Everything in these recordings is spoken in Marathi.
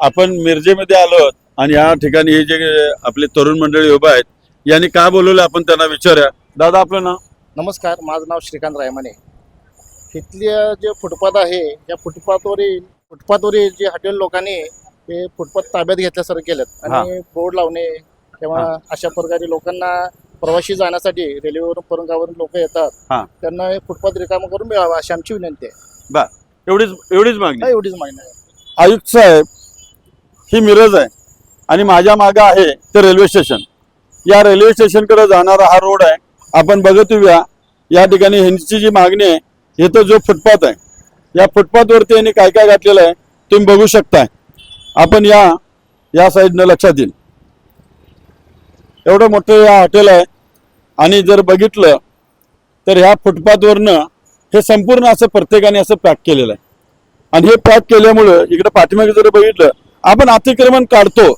आपण मिरजेमध्ये आलो आणि या ठिकाणी हे जे आपले तरुण मंडळी उभं आहेत यांनी का बोलवलं आपण त्यांना विचारूया. दादा आपलं नाव? नमस्कार माझं नाव श्रीकांत रायमाने. इथल्या जे फुटपाथ आहे या फुटपाथवरील फुटपाथवरील जे हॉटेल लोकांनी हे फुटपाथ ताब्यात घेतल्यासारखं केलं. आणि बोर्ड लावणे किंवा अशा प्रकारे लोकांना प्रवासी जाण्यासाठी रेल्वेवरून परंगावरून लोक. येतात त्यांना हे फुटपाथ रिकामा करून मिळावा अशी आमची विनंती आहे. एवढीच एवढीच मागणी. एवढीच मागणी आहे. आयुक्त साहेब ही मिरज आहे. आणि माझ्या मागं आहे ते रेल्वे स्टेशन या रेल्वे स्टेशनकडे जाणारा हा रोड आहे. आपण बघत येऊया या ठिकाणी ह्यांची जी मागणी आहे इथं जो फुटपाथ आहे. या फुटपाथवरती यांनी काय काय घातलेलं आहे तुम्ही बघू शकताय. आपण या या साईडनं लक्षात येईल. एवढं मोठं या हॉटेल आहे. आणि जर बघितलं तर ह्या फुटपाथवरनं हे संपूर्ण असं प्रत्येकाने असं पॅक केलेलं आहे. आणि हे पॅक केल्यामुळं इकडं पाठीमागे जर बघितलं आपण अतिक्रमण काढतो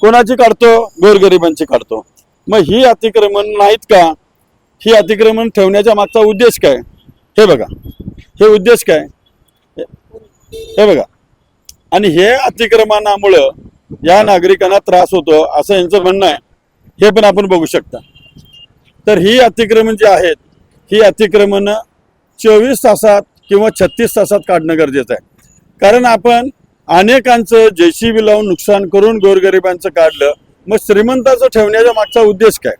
कोणाची काढतो? गोरगरिबांची काढतो. मग ही अतिक्रमण नाहीत का? ही अतिक्रमण ठेवण्याच्या मागचा उद्देश काय? हे बघा. हे उद्देश काय? हे- बघा. आणि हे अतिक्रमणामुळं या नागरिकांना त्रास होतो असं यांचं म्हणणं आहे. हे पण आपण बघू शकता. तर ही अतिक्रमण जी आहेत ही अतिक्रमणं चोवीस तासात किंवा छत्तीस तासात काढणं गरजेचं आहे. कारण आपण अनेकांचं जेसीबी लावून नुकसान करून गोरगरिबांचं काढलं मग श्रीमंताचं ठेवण्याच्या मागचा उद्देश काय?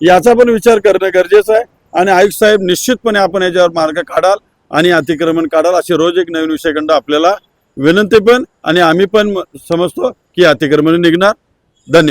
याचा पण विचार करणं गरजेचं आहे आणि आयुक्त साहेब निश्चितपणे आपण याच्यावर मार्ग काढाल आणि अतिक्रमण काढाल अशी रोज एक नवीन विषयखंड आपल्याला विनंती पण आणि आम्ही पण समजतो की अतिक्रमण निघणार. धन्यवाद.